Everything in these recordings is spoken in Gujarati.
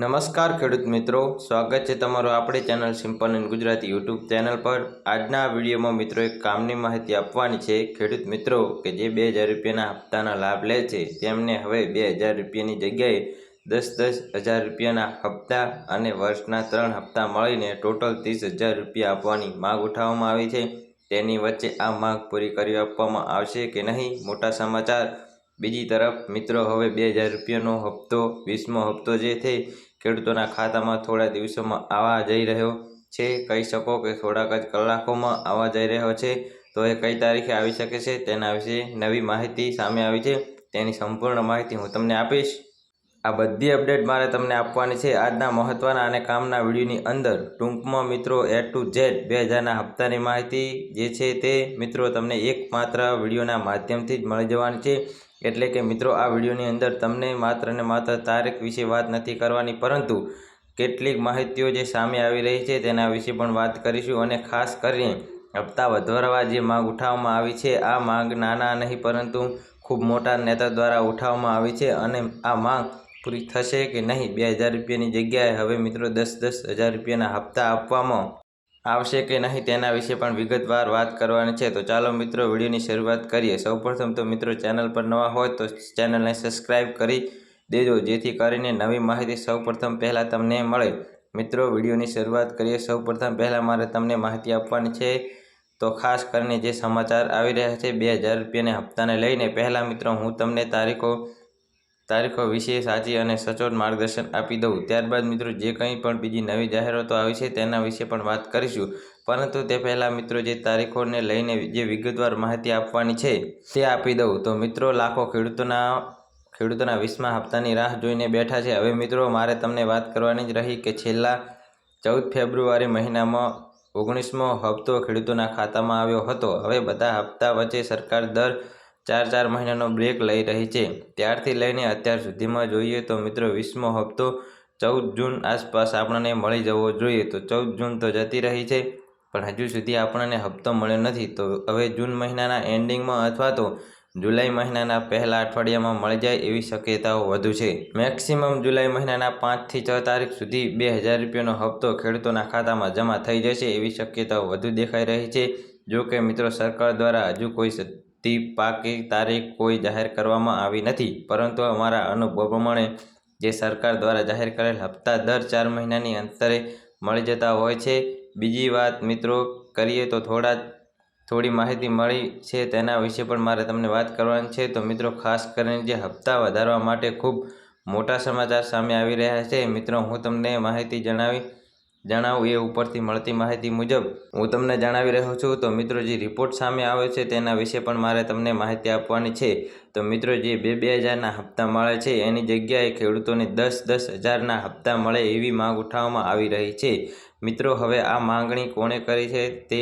નમસ્કાર ખેડૂત મિત્રો, સ્વાગત છે તમારું આપણી channel simple in Gujarati YouTube channel પર. આજના વિડીયોમાં મિત્રો એક કામની માહિતી આપવાની છે. ખેડૂત મિત્રો કે જે બે હજાર રૂપિયાના હપ્તાના લાભ લે છે, તેમને હવે બે હજાર રૂપિયાની જગ્યાએ દસ દસ હજાર રૂપિયાના હપ્તા અને વર્ષના ત્રણ હપ્તા મળીને ટોટલ ત્રીસ હજાર રૂપિયા આપવાની માગ ઉઠાવવામાં આવી છે. તેની વચ્ચે આ માગ પૂરી કરી આપવામાં આવશે કે નહીં? મોટા સમાચાર. બીજી તરફ, મિત્રો, હવે બે હજાર રૂપિયાનો હપ્તો, વીસમો હપ્તો જે છે, ખેડૂતોના ખાતામાં થોડા દિવસોમાં આવવા જઈ રહ્યો છે. કહી શકો કે થોડાક જ કલાકોમાં આવવા જઈ રહ્યો છે. તો એ કઈ તારીખે આવી શકે છે, તેના વિશે નવી માહિતી સામે આવી છે. તેની સંપૂર્ણ માહિતી હું તમને આપીશ. આ બધી અપડેટ મારે તમને આપવાની છે આજના મહત્ત્વના અને કામના વિડીયોની અંદર. ટૂંકમાં, મિત્રો એ ટુ ઝેડ બે હજારના હપ્તાની માહિતી જે છે તે, મિત્રો, તમને એકમાત્ર વિડીયોના માધ્યમથી જ મળી જવાની છે. એટલે કે મિત્રો, આ વિડીયોની અંદર તમને માત્ર ને માત્ર તારીખ વિશે વાત નથી કરવાની, પરંતુ કેટલીક માહિતીઓ જે સામે આવી રહી છે તેના વિશે પણ વાત કરીશું અને ખાસ કરીને હપ્તા વધારવા જે માંગ ઉઠાવવામાં આવી છે, આ માંગ નાના નહીં, પરંતુ ખૂબ મોટા નેતા દ્વારા ઉઠાવવામાં આવી છે અને આ માંગ પૂરી થશે કે નહીં? બે હજાર રૂપિયાની જગ્યાએ હવે મિત્રો દસ દસ હજાર રૂપિયાના હપ્તા આપવામાં આવશે કે નહીં તેના વિશે પણ વિગતવાર વાત કરવાની છે. તો ચાલો મિત્રો, વિડીયોની શરૂઆત કરીએ. સૌપ્રથમ તો મિત્રો, ચેનલ પર નવા હોય તો ચેનલને સબસ્ક્રાઈબ કરી દેજો, જેથી કરીને નવી માહિતી સૌપ્રથમ પહેલાં તમને મળે. મિત્રો, વિડીયોની શરૂઆત કરીએ. સૌપ્રથમ પહેલાં મારે તમને માહિતી આપવાની છે. તો ખાસ કરીને જે સમાચાર આવી રહ્યા છે, બે હજાર રૂપિયાના હપ્તાને લઈને. પહેલાં મિત્રો, હું તમને તારીખો તારીખો વિશે સાચી અને સચોટ માર્ગદર્શન આપી દઉં. ત્યારબાદ મિત્રો, જે કંઈ પણ બીજી નવી જાહેરાતો આવી છે તેના વિશે પણ વાત કરીશું. પરંતુ તે પહેલાં મિત્રો, જે તારીખોને લઈને જે વિગતવાર માહિતી આપવાની છે તે આપી દઉં. તો મિત્રો, લાખો ખેડૂતોના ખેડૂતોના વીસમા હપ્તાની રાહ જોઈને બેઠા છે. હવે મિત્રો, મારે તમને વાત કરવાની જ રહી કે છેલ્લા ચૌદ ફેબ્રુઆરી મહિનામાં ઓગણીસમો હપ્તો ખેડૂતોના ખાતામાં આવ્યો હતો. હવે બધા હપ્તા વચ્ચે સરકાર દર ચાર ચાર મહિનાનો બ્રેક લઈ રહી છે. ત્યારથી લઈને અત્યાર સુધીમાં જોઈએ તો મિત્રો વીસમો હપ્તો ચૌદ જૂન આસપાસ આપણને મળી જવો જોઈએ. તો ચૌદ જૂન તો જતી રહી છે, પણ હજુ સુધી આપણને હપ્તો મળ્યો નથી. તો હવે જૂન મહિનાના એન્ડિંગમાં અથવા તો જુલાઈ મહિનાના પહેલા અઠવાડિયામાં મળી જાય એવી શક્યતાઓ વધુ છે. મેક્સિમમ જુલાઈ મહિનાના પાંચથી છ તારીખ સુધી બે હજાર રૂપિયાનો હપ્તો ખેડૂતોના ખાતામાં જમા થઈ જશે એવી શક્યતાઓ વધુ દેખાઈ રહી છે. જો કે મિત્રો સરકાર દ્વારા હજુ કોઈ તી પાકી તારીખ કોઈ જાહેર કરવામાં આવી નથી, પરંતુ અમારા અનુભવ પ્રમાણે જે સરકાર દ્વારા જાહેર કરેલ હપ્તા દર ચાર મહિનાની અંતરે મળી જતા હોય છે. બીજી વાત, મિત્રો, કરીએ તો થોડા, થોડી માહિતી મળી છે તેના વિશે પણ મારે તમને વાત કરવાની છે. તો મિત્રો, ખાસ કરીને જે હપ્તા વધારવા માટે ખૂબ મોટા સમાચાર સામે આવી રહ્યા છે. મિત્રો, હું તમને માહિતી જણાવી જણાવું એ ઉપરથી મળતી માહિતી મુજબ, હું તમને જણાવી રહ્યો છું, તો મિત્રો જે રિપોર્ટ સામે આવ્યો છે, તેના વિશે પણ મારે તમને માહિતી આપવાની છે. તો મિત્રો જે બે બે હજારના હપ્તા મળે છે, એની જગ્યાએ ખેડૂતોને દસ દસ હજારના હપ્તા મળે એવી માંગ ઉઠાવવામાં આવી રહી છે. મિત્રો, હવે આ માંગણી કોણે કરી છે તે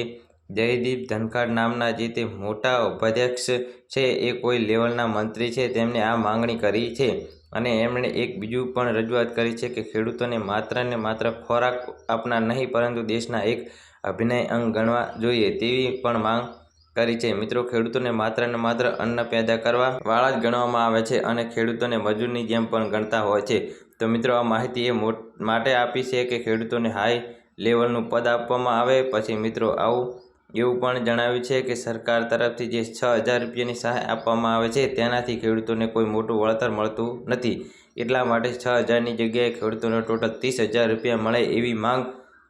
જયદીપ ધનખાડ નામના જે તે મોટા ઉપાધ્યક્ષ છે, એ કોઈ લેવલના મંત્રી છે તેમણે આ માંગણી કરી છે. અને એમણે એક બીજું પણ રજૂઆત કરી છે કે ખેડૂતોને માત્ર ને માત્ર ખોરાક આપનાર નહીં, પરંતુ દેશના એક અભિનય અંગ ગણવા જોઈએ તેવી પણ માંગ કરી છે. મિત્રો, ખેડૂતોને માત્ર ને માત્ર અન્ન પેદા કરવા વાળા જ ગણવામાં આવે છે અને ખેડૂતોને મજૂરની જેમ પણ ગણતા હોય છે. તો મિત્રો, આ માહિતી એ માટે આપી છે કે ખેડૂતોને હાઈ લેવલનું પદ આપવામાં આવે. પછી મિત્રો, આવું એવું પણ જણાવ્યું છે કે સરકાર તરફથી જે છ હજાર રૂપિયાની સહાય આપવામાં આવે છે, તેનાથી ખેડૂતોને કોઈ મોટું વળતર મળતું નથી. એટલા માટે છ હજારની જગ્યાએ ખેડૂતોને ટોટલ ત્રીસ હજાર રૂપિયા મળે એવી માંગ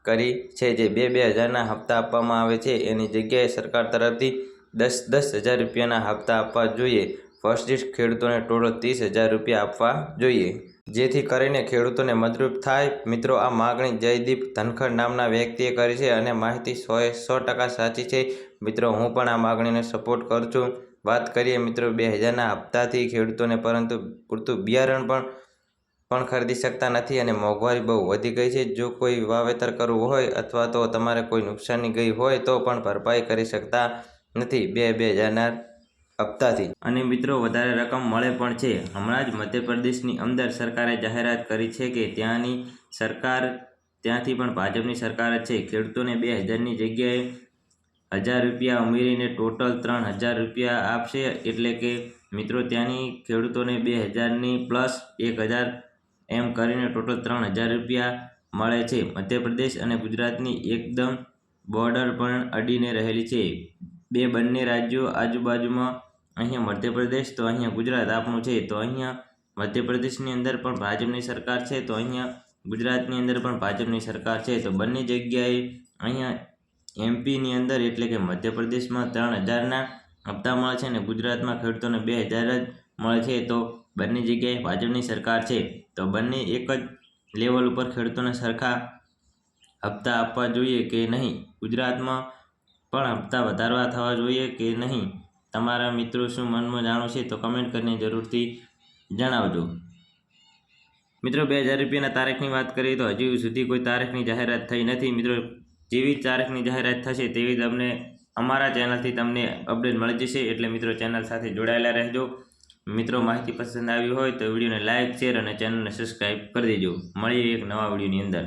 કરી છે, જે બે બે હજારના હપ્તા આપવામાં આવે છે. એની જગ્યાએ સરકાર તરફથી દસ દસ હજાર રૂપિયાના હપ્તા આપવા જોઈએ. દીઠ ખેડૂતોને ટોટલ ત્રીસ હજાર રૂપિયા આપવા જોઈએ. જેથી કરીને ખેડૂતોને મદરૂપ થાય. મિત્રો, આ માગણી જયદીપ ધનખડ નામના વ્યક્તિએ કરી છે અને માહિતી સોએ સો ટકા સાચી છે. મિત્રો, હું પણ આ માગણીને સપોર્ટ કરું છું. વાત કરીએ મિત્રો, બે હજારના હપ્તાથી ખેડૂતોને પરંતુ પૂરતું બિયારણ પણ પણ ખરીદી શકતા નથી અને મોંઘવારી બહુ વધી ગઈ છે. જો કોઈ વાવેતર કરવું હોય અથવા તો તમારે કોઈ નુકસાની ગઈ હોય તો પણ ભરપાઈ કરી શકતા નથી. બે બે હજારના હપ્તાથી. અને મિત્રો, વધારે રકમ મળે પણ છે. હમણાં જ મધ્યપ્રદેશની અંદર સરકારે જાહેરાત કરી છે કે ત્યાંની સરકાર, ત્યાંથી પણ ભાજપની સરકાર જ છે. ખેડૂતોને બે હજારની જગ્યાએ હજાર રૂપિયા ઉમેરીને ટોટલ ત્રણ હજાર રૂપિયા આપશે. એટલે કે, મિત્રો, ત્યાંની ખેડૂતોને બે હજારની પ્લસ એક હજાર એમ કરીને ટોટલ ત્રણ હજાર રૂપિયા મળે છે. મધ્યપ્રદેશ અને ગુજરાતની એકદમ બોર્ડર પણ અડીને રહેલી છે. બે બંને રાજ્યો આજુબાજુમાં અહીંયા મધ્યપ્રદેશ, તો અહીંયા ગુજરાત આપણું છે. તો અહીંયા મધ્યપ્રદેશની અંદર પણ ભાજપની સરકાર છે. તો અહીંયા ગુજરાતની અંદર પણ ભાજપની સરકાર છે. તો બંને જગ્યાએ અહીંયા એમપીની અંદર એટલે કે મધ્યપ્રદેશમાં ત્રણ હજારના હપ્તા મળે છે અને ગુજરાતમાં ખેડૂતોને બે હજાર જ મળે છે. તો બંને જગ્યાએ ભાજપની સરકાર છે. તો બંને એક જ લેવલ ઉપર ખેડૂતોને સરખા હપ્તા આપવા જોઈએ કે નહીં? ગુજરાતમાં પણ હપ્તા વધારવા થવા જોઈએ કે નહીં? તમારા મિત્રો શું મનમાં જાણવું છે તો કમેન્ટ કરીને જરૂરથી જણાવજો. મિત્રો, બે હજાર રૂપિયાના તારીખની વાત કરીએ તો હજુ સુધી કોઈ તારીખની જાહેરાત થઈ નથી. મિત્રો, જેવી તારીખની જાહેરાત થશે તેવી તમને અમારા ચેનલથી તમને અપડેટ મળી જશે. એટલે મિત્રો, ચેનલ સાથે જોડાયેલા રહેજો. મિત્રો, માહિતી પસંદ આવી હોય તો વિડીયોને લાઇક શેર અને ચેનલને સબસ્ક્રાઈબ કરી દેજો. મળીએ એક નવા વિડીયોની અંદર.